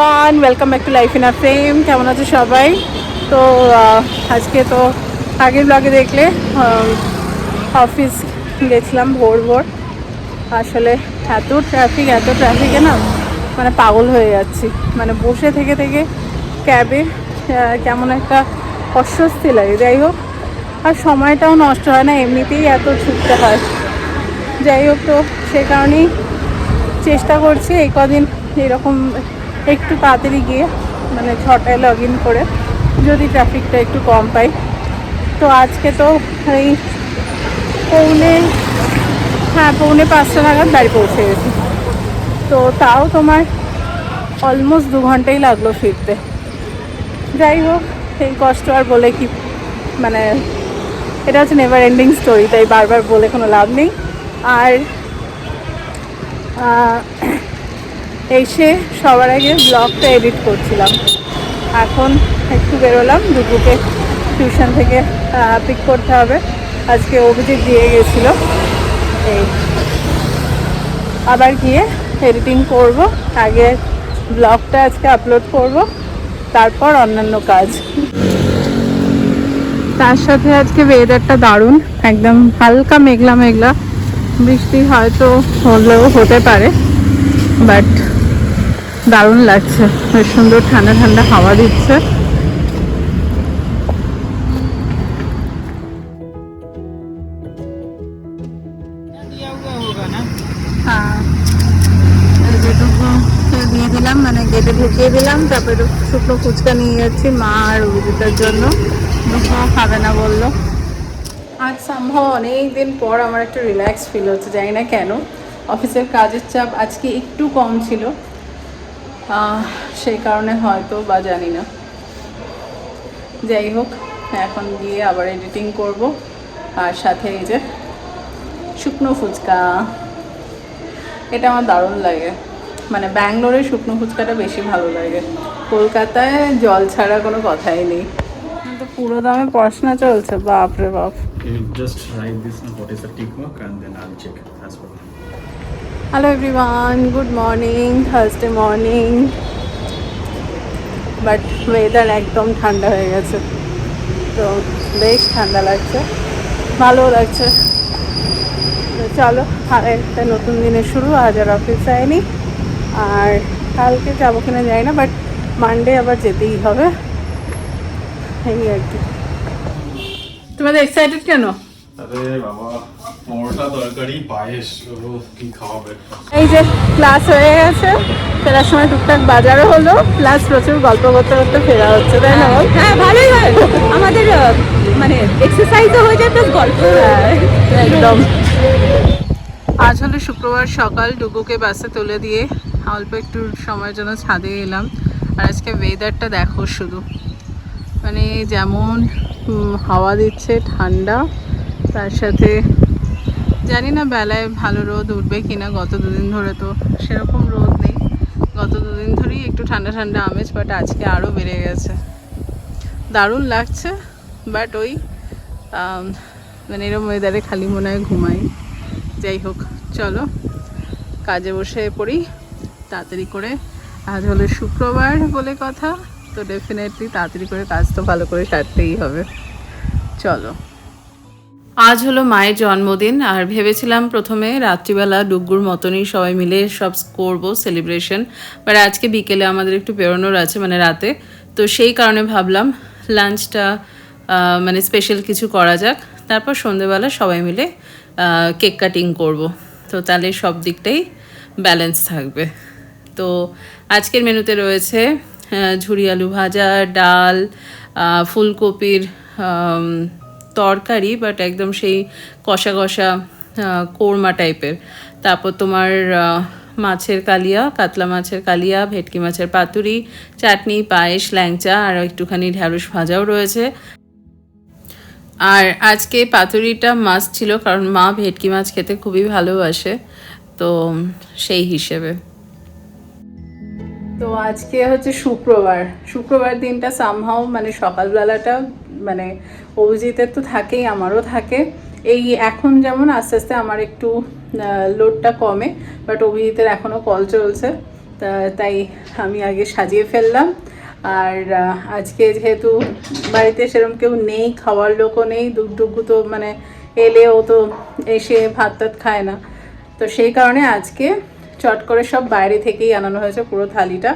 Everyone welcome back to life in a frame কেমন আছে সবাই? তো আজকে তো আগের ব্লগে দেখলে অফিস গেছিলাম ভোর ভোর। আসলে এত ট্রাফিক এত ট্রাফিকে না মানে পাগল হয়ে যাচ্ছি। মানে বসে থেকে থেকে ক্যাবে কেমন একটা অস্বস্তি লাগে। যাই হোক, আর সময়টাও নষ্ট হয় না, এমনিতেই এত ছুটতে হয়। যাই হোক তো, সে কারণেই চেষ্টা করছি এই কদিন এরকম একটু তাড়াতাড়ি গিয়ে মানে ছটায় লগ ইন করে, যদি ট্রাফিকটা একটু কম পাই। তো আজকে তো এই পৌনে হ্যাঁ পৌনে পাঁচটা নাগাদ বাড়ি পৌঁছে গেছি। তো তাও তোমার অলমোস্ট দু ঘন্টাই লাগল ফিরতে। যাই হোক, এই কষ্ট আর বলে কি মানে এটা হচ্ছে নেভার এন্ডিং স্টোরি তাই বারবার বলে কোনো লাভ নেই। আর এসে সবার আগে ব্লগটা এডিট করছিলাম। এখন একটু বেরোলাম দুপুকে টিউশন থেকে পিক করতে হবে। আজকে অভিজিৎ দিয়ে গেছিল। এই। আবার গিয়ে এডিটিং করব, আগে ব্লগটা আজকে আপলোড করব, তারপর অন্যান্য কাজ। তার সাথে আজকে ওয়েদারটা দারুণ, একদম হালকা মেঘলা মেঘলা। বৃষ্টি হয়তো হলেও হতে পারে বাট দারুণ লাগছে। বেশ সুন্দর ঠান্ডা ঠান্ডা হাওয়া দিচ্ছে। হ্যাঁ। দিয়ে দিলাম মানে গেটে ঢুকিয়ে দিলাম, তারপরে শুকনো ফুচকা নিয়ে যাচ্ছি মা আর জন্য। খাবে না বলল। আজ সম্ভব অনেক দিন পর আমার একটু রিল্যাক্স ফিল হচ্ছে, জানি না কেন। অফিসের কাজের চাপ আজকে একটু কম ছিল। সেই কারণে হয়তো বা জানি না। যাই হোক, এখন গিয়ে আবার এডিটিং করব। আর সাথে এই যে শুকনো ফুচকা। এটা আমার দারুণ লাগে। মানে ব্যাঙ্গালোরে শুকনো ফুচকাটা বেশি ভালো লাগে। কলকাতায় জল ছাড়া কোনো কথাই নেই। পুরো দামে পড়াশোনা চলছে বাপ রে বাপ। You just write this on what is the tick mark, and then I'll hello everyone good morning Thursday morning but weather একদম ঠান্ডা হয়ে গেছে। তো বেশ ঠান্ডা লাগছে। ভালো লাগছে। তো চলো, আর একটা নতুন দিনের শুরু। আজ আর অফিস যায়নি আর কালকে যাব কিনা যাই না বাট মানডে আবার যেতেই হবে। এই আর কি। তোমাদের এক্সাইটেড কেন? আরে বাবা পরোটা তরকারি পায়েস কি খাওয়াবে এই যে ক্লাস হয়ে গেছে ফেরার সময় টুকটাক বাজারও হলো প্লাস প্রচুর গল্প করতে করতে ফেরা হচ্ছে তাই না? হ্যাঁ ভালোই হয়। আমাদের মানে এক্সারসাইজও হয়ে যায় প্লাস গল্প একদম। আজ হলো শুক্রবার সকাল ডুগুকে বাসে তুলে দিয়ে অল্প একটু সময়ের জন্য ছাদে এলাম। আর আজকে ওয়েদারটা দেখো শুধু। মানে যেমন হাওয়া দিচ্ছে ঠান্ডা তার সাথে জানি না বেলায় ভালো রোদ উঠবে কিনা, গত দুদিন ধরে তো সেরকম রোদ নেই। গত দুদিন ধরেই একটু ঠান্ডা ঠান্ডা আমেজ বাট আজকে আরও বেড়ে গেছে। দারুণ লাগছে বাট ওই মানে এরম ওয়েদারে খালি মনে হয় ঘুমাই। যাই হোক, চলো, কাজে বসে পড়ি, তাড়াতাড়ি করে। আজ হলো শুক্রবার বলে কথা, তো ডেফিনেটলি তাড়াতাড়ি করে কাজ তো ভালো করে সারতেই হবে। চলো। আজ হলো মায়ের জন্মদিন, আর ভেবেছিলাম প্রথমে রাত্রিবেলা ডুগ্গুর মতনই সবাই মিলে সব করব সেলিব্রেশন বাট আজকে বিকেলে আমাদের একটু বেরোনোর আছে মানে রাতে। তো সেই কারণে ভাবলাম লাঞ্চটা মানে স্পেশাল কিছু করা যাক। তারপর সন্ধেবেলা সবাই মিলে কেক কাটিং করব। তো তাহলে সব দিকটাই ব্যালেন্স থাকবে। তো আজকের মেনুতে রয়েছে ঝুরি আলু ভাজা, ডাল ফুলকপির তরকারি বাট একদম সেই কষা কষা কোরমা টাইপের। তারপর তোমার মাছের কালিয়া, কাতলা মাছের কালিয়া, ভেটকি মাছের পাতুরি, চাটনি, পায়েস, ল্যাংচা আর একটুখানি ঢ্যাঁড়স ভাজাও রয়েছে। আর আজকে পাতুরিটা মাছ ছিল, কারণ মা ভেটকি মাছ খেতে খুবই ভালোবাসে, তো সেই হিসেবে। তো আজকে হচ্ছে শুক্রবার। শুক্রবার দিনটা সামহাও মানে সকালবেলাটা মানে অভিজিতের তো থাকেই, আমারও থাকে। এই এখন যেমন আস্তে আস্তে আমার একটু লোডটা কমে বাট অভিজিতের এখনও কল চলছে। তাই আমি আগে সাজিয়ে ফেললাম। আর আজকে যেহেতু বাড়িতে সেরকম কেউ নেই, খাওয়ার লোকও নেই ডুগডুগু তো মানে এলে ও তো এসে ভাত টাত খায় না। তো সেই কারণে আজকে চট করে সব বাইরে থেকেই আনানো হয়েছে পুরো থালিটা।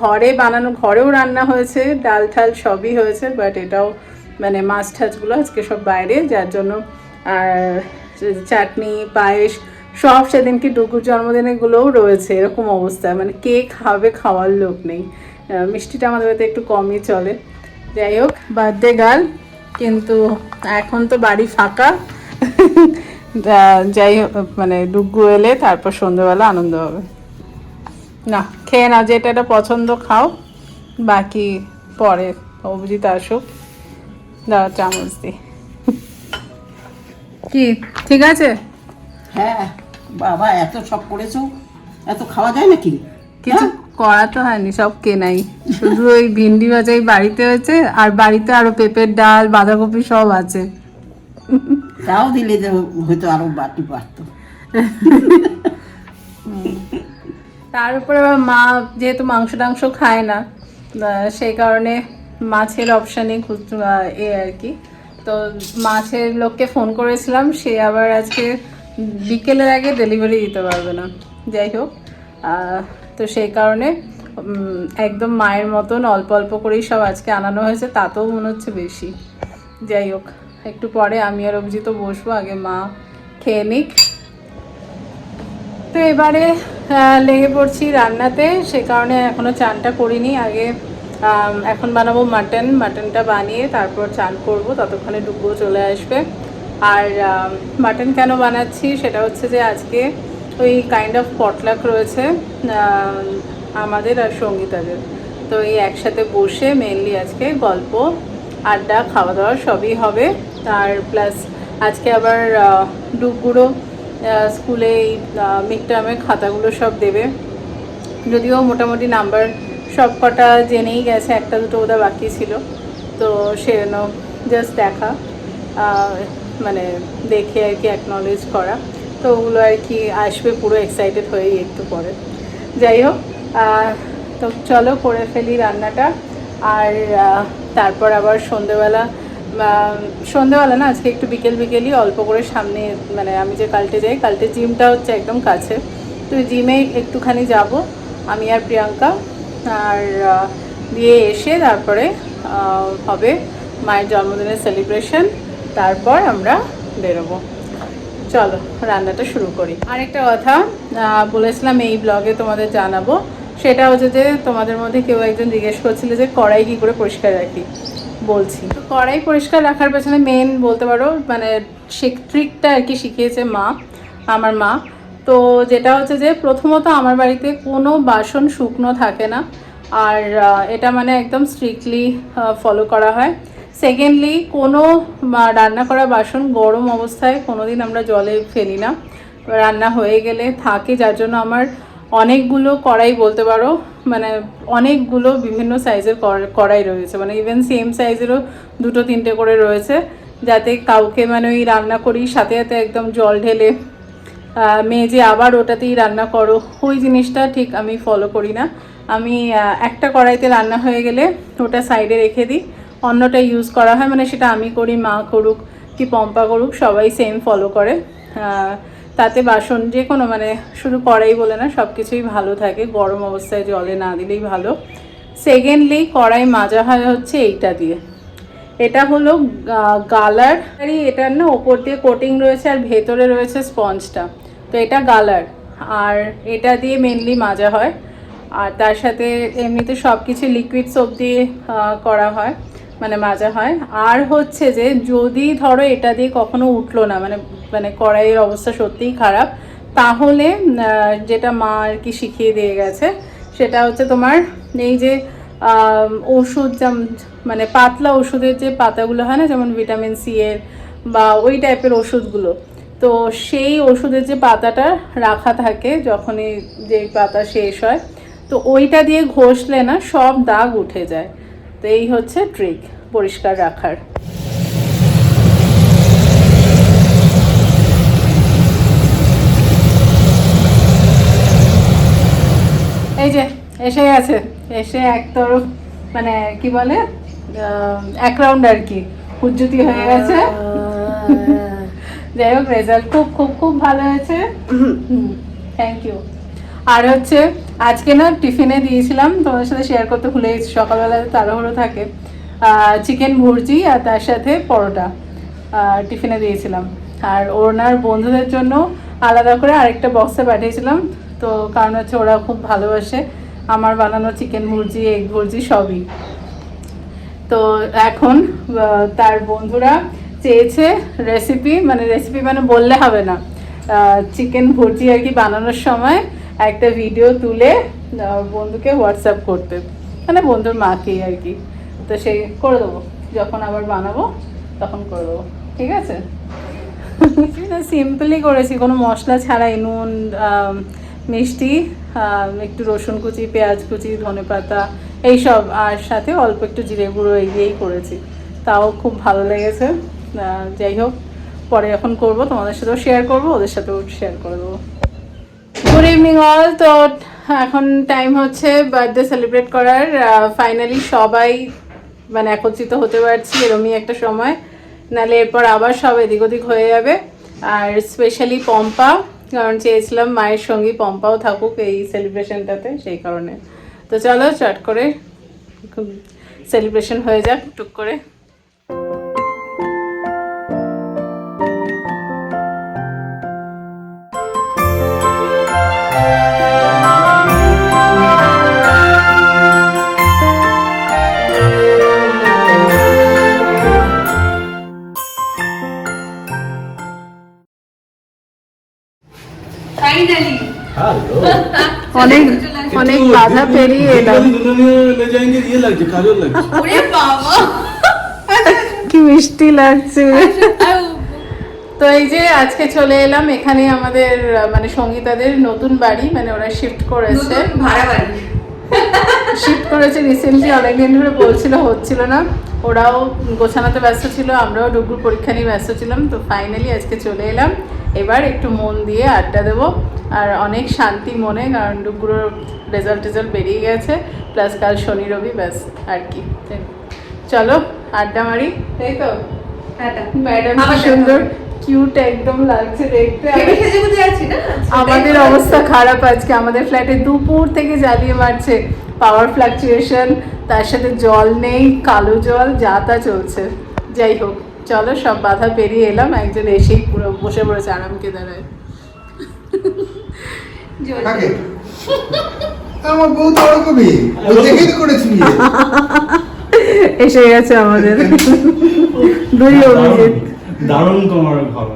ঘরে বানানো, ঘরেও রান্না হয়েছে ডাল ঠাল সবই হয়েছে বাট এটাও মানে মাছ ঠাছগুলো আজকে সব বাইরে, যার জন্য আর চাটনি, পায়েস সব সেদিনকে ডুকুর জন্মদিনেগুলোও রয়েছে, এরকম অবস্থা। মানে কে খাবে খাওয়ার লোক নেই। মিষ্টিটা আমাদের বাড়িতে একটু কমই চলে। যাই হোক বার্থডে গার্ল কিন্তু এখন তো বাড়ি ফাঁকা। যাই হোক মানে ডুগু এলে তারপর সন্ধ্যেবেলা আনন্দ হবে। না, খেয়ে না যেটা এটা পছন্দ খাও, বাকি পরে অভিজিৎ আসুক। দাও চামচ দি কি? ঠিক আছে? হ্যাঁ বাবা এত সব করেছ? এত খাওয়া যায় নাকি? কিছু হ্যাঁ? করা তো হয়নি সব কেনাই। শুধু ওই ভিন্ডি ভাজাই বাড়িতে হয়েছে আর বাড়িতে আরও পেঁপের ডাল বাঁধাকপি সব আছে। তাও দিলে যে হয়তো আরও বাটি পারতো। তার উপরে আবার মা যেহেতু মাংস টাংস খায় না সেই কারণে মাছের অপশানই এ আর কি। তো মাছের লোককে ফোন করেছিলাম, সে আবার আজকে বিকেলের আগে ডেলিভারি দিতে পারবে না। যাই হোক তো সেই কারণে একদম মায়ের মতন অল্প অল্প করেই সব আজকে আনানো হয়েছে, তাতেও মনে হচ্ছে বেশি। যাই হোক, একটু পরে আমি আর অভিজিৎ বসবো, আগে মা খেয়ে নিক। তো এবারে লেগে পড়ছি রান্নাতে, সে কারণে এখনও চানটা করিনি, আগে এখন বানাবো মাটন। মাটনটা বানিয়ে তারপর চান করব, ততক্ষণে ডুবো চলে আসবে। আর মাটন কেন বানাচ্ছি সেটা হচ্ছে যে আজকে ওই কাইন্ড অফ পটলাক রয়েছে আমাদের আর সঙ্গীতাদের। তো এই একসাথে বসে মেনলি আজকে গল্প, আড্ডা খাওয়া দাওয়া সবই হবে। আর প্লাস আজকে আবার ডুবগুড়ো স্কুলে এই মিড টার্মের খাতাগুলো সব দেবে। যদিও মোটামুটি নাম্বার সব কটা জেনেই গেছে, একটা দুটো ওদের বাকি ছিল। তো সেজন্য জাস্ট দেখা মানে দেখে আর কি অ্যাকনলেজ করা। তো ওগুলো আর কি আসবে পুরো এক্সাইটেড হয়েই একটু পরে। যাই হোক তো চলো করে ফেলি রান্নাটা। আর তারপর আবার সন্ধেবেলা সন্ধেবেলা না, আজকে একটু বিকেল বিকেলই অল্প করে সামনে মানে আমি যে কালটে যাই, কালটে জিমটা হচ্ছে একদম কাছে। তো জিমে একটুখানি যাব, আমি আর প্রিয়াঙ্কা। আর দিয়ে এসে তারপরে হবে মায়ের জন্মদিনের সেলিব্রেশন তারপর আমরা বেরোবো। চলো, রান্নাটা শুরু করি। আরেকটা কথা বলেছিলাম এই ব্লগে তোমাদের জানাব। সেটা হচ্ছে যে, তোমাদের মধ্যে কেউ একজন জিজ্ঞেস করছিল যে, কড়াই কী করে পরিষ্কার রাখি? বলছি। তো কড়াই পরিষ্কার রাখার পেছনে মেন বলতে পারো মানে সে ট্রিকটা আর কি শিখিয়েছে মা, আমার মা। তো যেটা হচ্ছে যে প্রথমত আমার বাড়িতে কোনো বাসন শুকনো থাকে না। আর এটা মানে একদম স্ট্রিক্টলি ফলো করা হয়। সেকেন্ডলি কোনো রান্না করা বাসন গরম অবস্থায় কোনোদিন আমরা জলে ফেলি না। রান্না হয়ে গেলে থাকে, যার জন্য আমার অনেকগুলো কড়াই বলতে পারো মানে অনেকগুলো বিভিন্ন সাইজের কড়াই রয়েছে। মানে ইভেন সেম সাইজেরও দুটো তিনটে করে রয়েছে। যাতে কাউকে মানে ওই রান্না করি, সাথে সাথে একদম জল ঢেলে আহ, মেজে আবার ওটাতেই রান্না করো ওই জিনিসটা ঠিক আমি ফলো করি না। আমি একটা কড়াইতে রান্না হয়ে গেলে ওটা সাইডে রেখে দিই। অন্যটা ইউজ করা হয় মানে সেটা আমি করি মা করুক কি পম্পা করুক সবাই সেম ফলো করে। তাতে বাসন যে কোনো মানে শুধু কড়াই বলে না সব কিছুই ভালো থাকে গরম অবস্থায় জলে না দিলেই ভালো। সেকেন্ডলি কড়াই মাজা হয় হচ্ছে এইটা দিয়ে। এটা হলো গালার এটার না ওপর দিয়ে কোটিং রয়েছে আর ভেতরে রয়েছে স্পঞ্জটা তো এটা গালার, আর এটা দিয়ে মেনলি মাজা হয়। আর তার সাথে এমনিতে সব কিছু লিকুইড সোপ দিয়ে করা হয় মানে মাজা হয়। আর হচ্ছে যে, যদি ধরো এটা দিয়ে কখনো উঠল না মানে মানে কড়াইয়ের অবস্থা সত্যিই খারাপ, তাহলে যেটা মা আর কি শিখিয়ে দিয়ে গেছে, সেটা হচ্ছে তোমার এই যে ওষুধ মানে পাতলা ওষুধের যে পাতাগুলো হয় না, যেমন ভিটামিন সি এর বা ওই টাইপের ওষুধগুলো তো সেই ওষুধের যে পাতাটা রাখা থাকে, যখনই যে পাতা শেষ হয়, তো ওইটা দিয়ে ঘষলে না সব দাগ উঠে যায়। তো এই হচ্ছে ট্রিক পরিষ্কার রাখার। এই যে, এসে গেছে। এসে এক তরফ মানে কি বলে এক রাউন্ড আর কি। হুজ্জুতি হয়ে গেছে। যাই হোক রেজাল্ট খুব খুব খুব ভালো হয়েছে। থ্যাংক ইউ আর হচ্ছে আজকে না টিফিনে দিয়েছিলাম তোমাদের সাথে শেয়ার করতে ভুলে গেছি সকালবেলা তাড়াহুড়ো থাকে। চিকেন ভুর্জি আর তার সাথে পরোটা টিফিনে দিয়েছিলাম। আর ওনার বন্ধুদের জন্য আলাদা করে আরেকটা বক্সে পাঠিয়েছিলাম। তো কারণ হচ্ছে ওরা খুব ভালোবাসে। আমার বানানো চিকেন ভুর্জি এগ ভুর্জি সবই। তো এখন তার বন্ধুরা চেয়েছে রেসিপি মানে রেসিপি মানে বললে হবে না। চিকেন ভুর্জি আর কি বানানোর সময় একটা ভিডিও তুলে বন্ধুকে হোয়াটসঅ্যাপ করতে। মানে বন্ধুর মাকেই আর কি। তো সেই করে দেবো। যখন আবার বানাবো, তখন করে দেবো। ঠিক আছে? সিম্পলি করেছি। কোনো মশলা ছাড়াই, নুন মিষ্টি একটু রসুন কুচি, পেঁয়াজ কুচি, ধনে পাতা, এইসব। আর সাথে অল্প একটু জিরে গুঁড়ো, এই দিয়েই করেছি। তাও খুব ভালো লেগেছে। যাই হোক, পরে এখন করব, তোমাদের সাথেও শেয়ার করব, ওদের সাথেও শেয়ার করে দেবো। গুড ইভিনিং অল তো এখন টাইম হচ্ছে বার্থডে সেলিব্রেট করার ফাইনালি সবাই মানে একত্রিত হতে পারছি এরমই একটা সময়। নাহলে এরপর আবার সব এদিক ওদিক হয়ে যাবে। আর স্পেশালি পম্পা, কারণ চেয়েছিলাম মায়ের সঙ্গী পম্পাও থাকুক এই সেলিব্রেশনটাতে সেই কারণে। তো চলো চট করে সেলিব্রেশন হয়ে যাক, টুক করে। চলে যায়নি ইয়ে লাগছে কাজল লাগছে ওরে বাবা কি মিষ্টি লাগছে। তো এই যে আজকে চলে এলাম এখানে আমাদের মানে সঙ্গীতাদের নতুন বাড়ি মানে ওরা শিফট করেছে। শিফট করেছে রিসেন্টলি অনেকদিন ধরে বলছিল হচ্ছিল না। ওরাও গোছানোতে ব্যস্ত ছিল আমরাও ডুগুর পরীক্ষা নিয়ে ব্যস্ত ছিলাম। তো ফাইনালি আজকে চলে এলাম। এবার একটু মন দিয়ে আড্ডা দেবো। আর অনেক শান্তি মনে কারণ ডুগুর রেজাল্ট টেজাল্ট বেরিয়ে গেছে প্লাস কাল শনি রবি ব্যাস আর কি। চলো আড্ডা মারি। তাই তো ম্যাডাম সুন্দর কিউট একদম লাগছে দেখতে। আমাদের অবস্থা খারাপ আজকে আমাদের ফ্ল্যাটে দুপুর থেকে জ্বালিয়ে মারছে। পাওয়ার ফ্লাকচুয়েশন তার সাথে জল নেই কালো জল যা তা চলছে। যাই হোক। চলো সব বাধা পেরিয়ে এলাম। একজন এসেই পুরো বসে পড়েছে আরাম কেদারায় আমার বউ তো ওরকমই দেখেই করেছি এসে গেছে আমাদের। দুই অভিজিৎ। দারুণ তোমার ঘর।